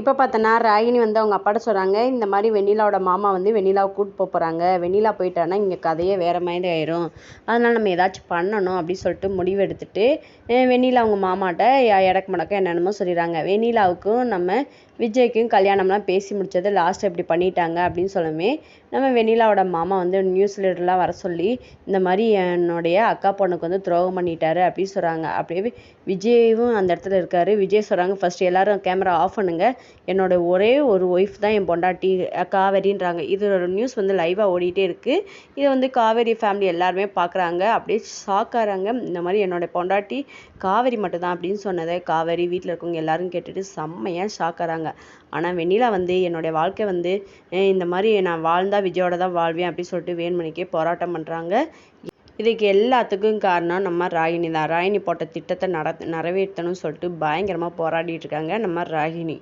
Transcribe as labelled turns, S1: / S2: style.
S1: இப்போ பார்த்தோன்னா ராகினி வந்து அவங்க அப்பாட்ட சொல்கிறாங்க இந்த மாதிரி வெண்ணிலாவோட மாமா வந்து வெண்ணிலாவை கூப்பிட்டு போகிறாங்க வெண்ணிலா போயிட்டான்னா இங்கே கதையே வேறு மாதிரி ஆயிரும். அதனால் நம்ம ஏதாச்சும் பண்ணணும் அப்படின்னு சொல்லிட்டு முடிவு எடுத்துட்டு வெண்ணிலா அவங்க மாமாட்ட இடக்கு மடக்க என்னென்னமோ சொல்லிடுறாங்க. வெண்ணிலாவுக்கும் நம்ம விஜய்க்கும் கல்யாணம்லாம் பேசி முடித்தது லாஸ்ட் இப்படி பண்ணிட்டாங்க அப்படின்னு சொல்லவே நம்ம வெண்ணிலாவோட மாமா வந்து நியூஸ் லீடர்லாம் வர சொல்லி இந்த மாதிரி என்னுடைய அக்கா பொண்ணுக்கு வந்து துரோகம் பண்ணிட்டாரு அப்படின்னு சொல்கிறாங்க அப்படியே விஜயும் அந்த இடத்துல இருக்காரு. விஜய் சொல்கிறாங்க ஃபஸ்ட்டு எல்லாரும் கேமரா ஆஃப் பண்ணுங்கள் என்னோட ஒரே ஒரு ஒய்ஃப் தான் என் பொண்டாட்டி காவேரின்றாங்க. இதோட நியூஸ் வந்து லைவாக ஓடிட்டே இருக்குது இதை வந்து காவேரி ஃபேமிலி எல்லாருமே பார்க்குறாங்க அப்படியே ஷாக்காகிறாங்க இந்த மாதிரி என்னோட பொண்டாட்டி காவேரி மட்டும்தான் அப்படின்னு சொன்னதை காவேரி வீட்டில் இருக்கவங்க எல்லாரும் கேட்டுட்டு செம்மையாக ஷாக்காகிறாங்க ஆனால் வெண்ணிலா வந்து என்னுடைய வாழ்க்கை வந்து இந்த மாதிரி நான் வாழ்ந்தால் விஜயோட தான் வாழ்வேன் அப்படின்னு சொல்லிட்டு வேண்மணிக்கே போராட்டம் பண்ணுறாங்க இதுக்கு எல்லாத்துக்கும் காரணம் நம்ம ராகினி தான். ராகினி போட்ட திட்டத்தை நட நிறைவேற்றணும்னு சொல்லிட்டு பயங்கரமாக போராடிட்டு இருக்காங்க நம்ம ராகினி.